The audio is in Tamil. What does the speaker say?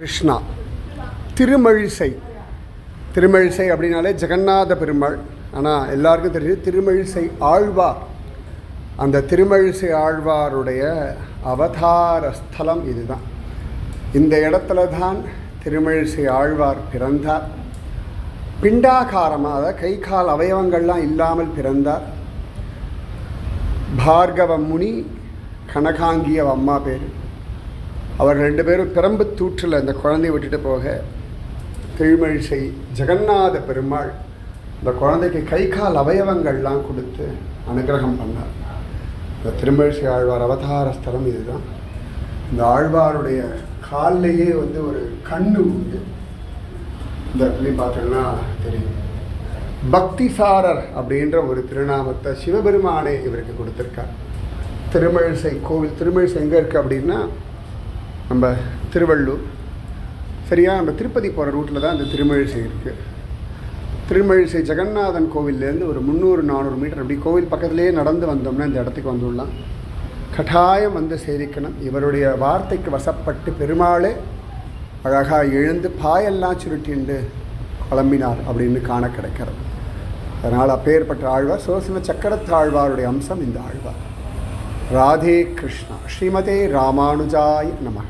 கிருஷ்ணா. திருமழிசை. திருமழிசை அப்படின்னாலே ஜெகநாத பெருமாள். ஆனால் எல்லாருக்கும் தெரியும் திருமழிசை ஆழ்வார். அந்த திருமழிசை ஆழ்வாருடைய அவதார ஸ்தலம் இதுதான். இந்த இடத்துல தான் திருமழிசை ஆழ்வார் பிறந்தார். பிண்டாகாரமாக அதாவது கை கால் அவயவங்கள்லாம் இல்லாமல் பிறந்தார். பார்கவ முனி கனகாங்கிய அம்மா பேர். அவர் ரெண்டு பேரும் பெரம்புத்தூற்றில் இந்த குழந்தையை விட்டுட்டு போக திருமழிசை ஜெகநாத பெருமாள் இந்த குழந்தைக்கு கை கால் அவயவங்கள்லாம் கொடுத்து அனுகிரகம் பண்ணார். இந்த திருமழிசை ஆழ்வார் அவதார ஸ்தலம் இதுதான். இந்த ஆழ்வாருடைய கால்லையே வந்து ஒரு கண்ணு உண்டு. இந்த இடத்துலையும் பார்த்தோம்னா தெரியும். பக்திசாரர் அப்படின்ற ஒரு திருநாமத்தை சிவபெருமானே இவருக்கு கொடுத்துருக்கார். திருமழிசை கோவில் திருமழிசை எங்கே இருக்குது அப்படின்னா நம்ம திருவள்ளூர். சரியா? நம்ம திருப்பதி போகிற ரூட்டில் தான் இந்த திருமழிசை இருக்குது திருமழிசை ஜெகநாதன் கோவில்லேருந்து ஒரு முந்நூறு நானூறு மீட்டர் அப்படி கோவில் பக்கத்துலேயே நடந்து வந்தோம்னா இந்த இடத்துக்கு வந்துடலாம். கட்டாயம் வந்து சேவிக்கணும். இவருடைய வார்த்தைக்கு வசப்பட்டு பெருமாளே அழகாக எழுந்து பாயெல்லாம் சுருட்டிண்டு கிளம்பினார் அப்படின்னு காண கிடைக்கிறது. அதனால் அப்பேற்பட்ட ஆழ்வார் சோசன சக்கரத்தாழ்வாருடைய அம்சம் இந்த ஆழ்வார். ராதே கிருஷ்ணா. ஸ்ரீமதே ராமானுஜாய் நமः.